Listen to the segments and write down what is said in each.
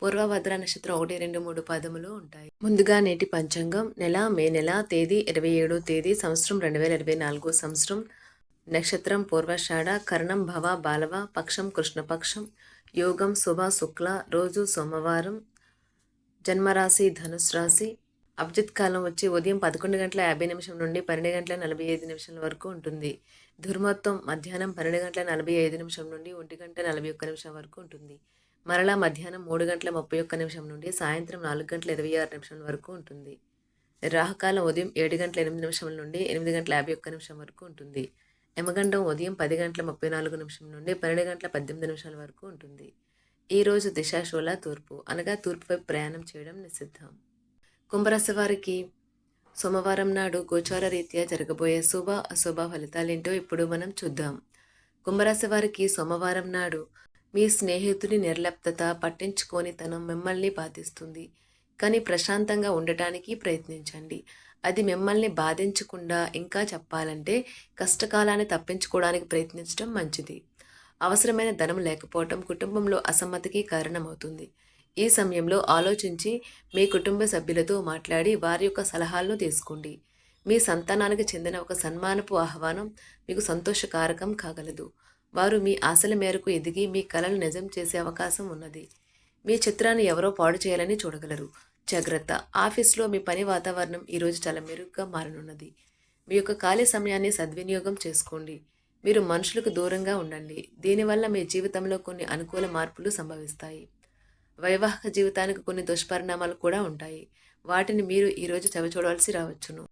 పూర్వభద్ర నక్షత్రం ఒకటి రెండు మూడు పదములు ఉంటాయి. ముందుగా నేటి పంచాంగం. నెల మే నెల తేదీ ఇరవై ఏడో తేదీ సంవత్సరం రెండు వేల ఇరవై నాలుగో సంవత్సరం. నక్షత్రం పూర్వషాఢ కర్ణం భవ బాలవ పక్షం కృష్ణపక్షం యోగం శుభ శుక్ల రోజు సోమవారం. జన్మరాశి ధనుసు రాశి. అభిజిత్ కాలం వచ్చి ఉదయం పదకొండు గంటల యాభై నిమిషం నుండి పన్నెండు గంటల నలభై ఐదు నిమిషాల వరకు ఉంటుంది. దుర్మత్వం మధ్యాహ్నం పన్నెండు గంటల నలభై ఐదు నిమిషం నుండి ఒంటి గంట నలభై ఒక్క నిమిషం వరకు ఉంటుంది. మరలా మధ్యాహ్నం మూడు గంటల ముప్పై ఒక్క నిమిషం నుండి సాయంత్రం నాలుగు గంటల ఇరవై ఆరు నిమిషం వరకు ఉంటుంది. రాహుకాలం ఉదయం ఏడు గంటల ఎనిమిది నిమిషం నుండి ఎనిమిది గంటల యాభై ఒక్క నిమిషం వరకు ఉంటుంది. యమగండం ఉదయం పది గంటల ముప్పై నాలుగు నిమిషం నుండి పన్నెండు గంటల పద్దెనిమిది నిమిషాల వరకు ఉంటుంది. ఈరోజు దిశాశూల తూర్పు. అనగా తూర్పు వైపు ప్రయాణం చేయడం నిషిద్ధం. కుంభరాశి వారికి సోమవారం నాడు గోచార రీత్యా జరగబోయే శుభ అశుభ ఫలితాలేంటో ఇప్పుడు మనం చూద్దాం. కుంభరాశి వారికి సోమవారం నాడు మీ స్నేహితుడి నిర్లప్తత పట్టించుకోనితనం మిమ్మల్ని బాధిస్తుంది. కానీ ప్రశాంతంగా ఉండటానికి ప్రయత్నించండి. అది మిమ్మల్ని బాధించకుండా ఇంకా చెప్పాలంటే కష్టకాలాన్ని తప్పించుకోవడానికి ప్రయత్నించడం మంచిది. అవసరమైన ధనం లేకపోవటం కుటుంబంలో అసమ్మతికి కారణమవుతుంది. ఈ సమయంలో ఆలోచించి మీ కుటుంబ సభ్యులతో మాట్లాడి వారి యొక్క సలహాలను తీసుకోండి. మీ సంతానానికి చెందిన ఒక సన్మానపు ఆహ్వానం మీకు సంతోషకారకం కాగలదు. వారు మీ ఆశల మేరకు ఎదిగి మీ కళలు నిజం చేసే అవకాశం ఉన్నది. మీ చిత్రాన్ని ఎవరో పాడు చేయాలని చూడగలరు. జాగ్రత్త. ఆఫీస్లో మీ పని వాతావరణం ఈరోజు చాలా మెరుగ్గా మారనున్నది. మీ యొక్క ఖాళీ సమయాన్ని సద్వినియోగం చేసుకోండి. మీరు మనుషులకు దూరంగా ఉండండి. దీనివల్ల మీ జీవితంలో కొన్ని అనుకూల మార్పులు సంభవిస్తాయి. వైవాహిక జీవితానికి కొన్ని దుష్పరిణామాలు కూడా ఉంటాయి. వాటిని మీరు ఈరోజు చవిచూడవలసి రావచ్చును.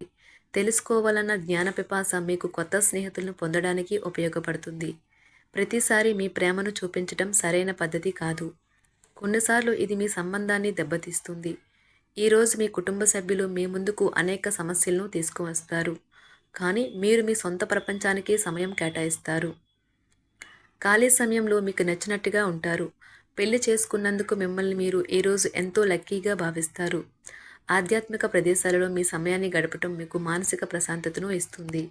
తెలుసుకోవాలన్న జ్ఞాన పిపాస మీకు కొత్త స్నేహితులను పొందడానికి ఉపయోగపడుతుంది. ప్రతిసారి మీ ప్రేమను చూపించటం సరైన పద్ధతి కాదు. కొన్నిసార్లు ఇది మీ సంబంధాన్ని దెబ్బతీస్తుంది. ఈరోజు మీ కుటుంబ సభ్యులు మీ ముందుకు అనేక సమస్యలను తీసుకువస్తారు. కానీ మీరు మీ సొంత ప్రపంచానికి సమయం కేటాయిస్తారు. ఖాళీ సమయంలో మీకు నచ్చినట్టుగా ఉంటారు. పెళ్ళి చేసుకున్నందుకు మిమ్మల్ని మీరు ఈరోజు ఎంతో లక్కీగా భావిస్తారు. ఆధ్యాత్మిక ప్రదేశాలలో మీ సమయాన్ని గడపటం మీకు మానసిక ప్రశాంతతను ఇస్తుంది.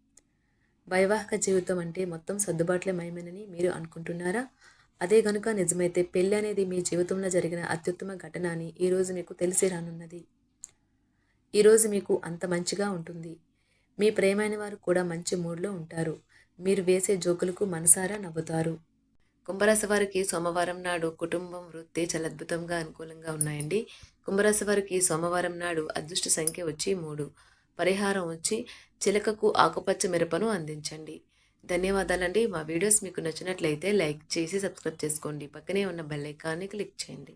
వైవాహిక జీవితం అంటే మొత్తం సర్దుబాట్లే మయమేనని మీరు అనుకుంటున్నారా? అదే గనుక నిజమైతే పెళ్ళి అనేది మీ జీవితంలో జరిగిన అత్యుత్తమ ఘటన అని ఈరోజు మీకు తెలిసి రానున్నది. ఈరోజు మీకు అంత మంచిగా ఉంటుంది. మీ ప్రేమైన వారు కూడా మంచి మూడ్లో ఉంటారు. మీరు వేసే జోకులకు మనసారా నవ్వుతారు. కుంభరాశి వారికి సోమవారం నాడు కుటుంబం వృత్తి చాలా అద్భుతంగా అనుకూలంగా ఉన్నాయండి. కుంభరాశి వారికి సోమవారం నాడు అదృష్ట సంఖ్య వచ్చి మూడు. పరిహారం వచ్చి చిలకకు ఆకుపచ్చ మిరపను అందించండి. ధన్యవాదాలండి. మా వీడియోస్ మీకు నచ్చినట్లయితే లైక్ చేసి సబ్స్క్రైబ్ చేసుకోండి. పక్కనే ఉన్న బెల్ ఐకాన్ని క్లిక్ చేయండి.